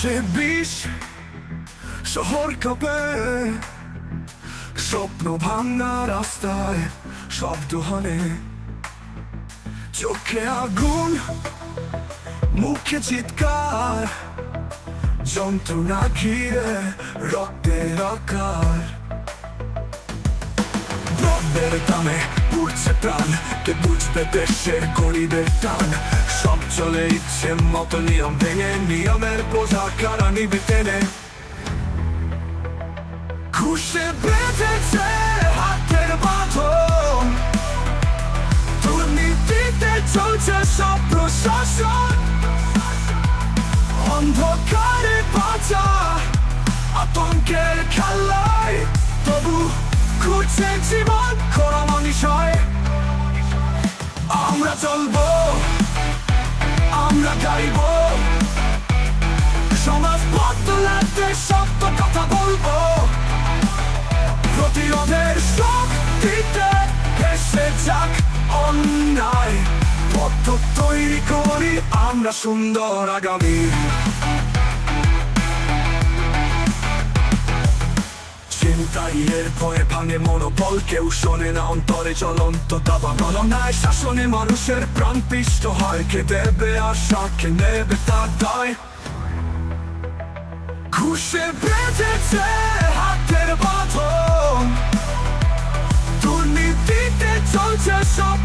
সে বিষ শহর কাঁপে স্বপ্ন ভাঙা রাস্তায় শব্দ হলে চোখে আগুন মুখে চিৎকার যন্ত্রণা ঘিরে রক্তের আকার দ্রব্যের দামে পুড়ছে প্রাণ। কে বুঝবে দেশের গরিবের টান? সব চলে ইচ্ছে মতো নিয়ম ভেঙে, নিয়মের বোঝা কারা নিবে টেনে? খুশে বেঁধেছে হাতের বাঁধন। দুর্নীতিতে চলছে সব প্রশাসন। অন্ধকারে বাঁচা আতঙ্কের খেলায় তবু ঘুরছে জীবন। আমরা চলবো, আমরা গাইব। সমাজ বদলাতে সত্য কথা বলব। প্রতিরোধের শক্তিতে ভেসে যাক অন্যায়। পথ তৈরি করি আমরা সুন্দর আগামী। চিন্তাইয়ের ভয়ে ভাঙে মনোবল কেউ শোনে না অন্তরে জ্বলন্ত দাবা গণনায় শাসনে মানুষের প্রাণ পিষ্ট হয় কে দেবে আশা কে নেবে তার দায় ঘুষে বেঁধেছে হাতের বাঁধন দুর্নীতিতে চলছে সব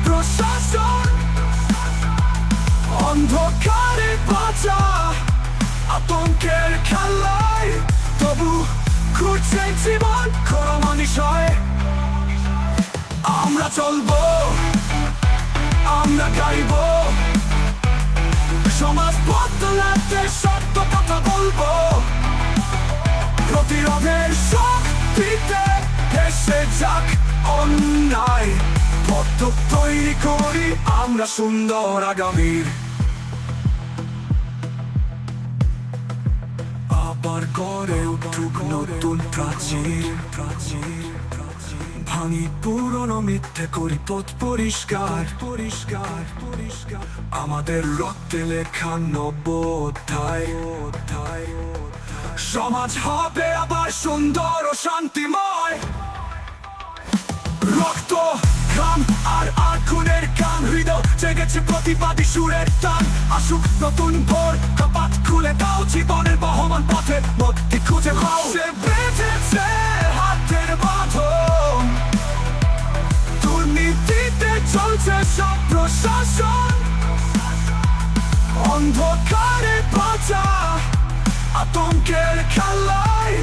ঘুরছে জীবন খোলা মনীষয় আমরা চলবো, আমরা গাইব। সমাজ বদলাতে সত্য কথা বলব। প্রতিরোধের শক্তিতে ভেসে যাক অন্যায়। পথ তৈরি করি আমরা সুন্দর আগামীর। গড়ে উঠুক নতুন প্রাচীর। প্রাচীর ভাঙি পুরনো মিথ্যে করি পথ পরিষ্কার। পরিষ্কার পরিষ্কার আমাদের রক্তে লেখা নব অধ্যায় সমাজ হবে আবার সুন্দর ও শান্তিময়। জেগেছে প্রতিবাদী সুরের টান। আসুক নতুন ভোর, কপাট খুলে দাও জীবনের বহমান পথে। মধ্যে খুঁজে পাও। সে বেঁধেছে হাতের বাঁধন। দুর্নীতিতে চলছে সব প্রশাসন। অন্ধকারে বাঁচা আতঙ্কের খেলায়।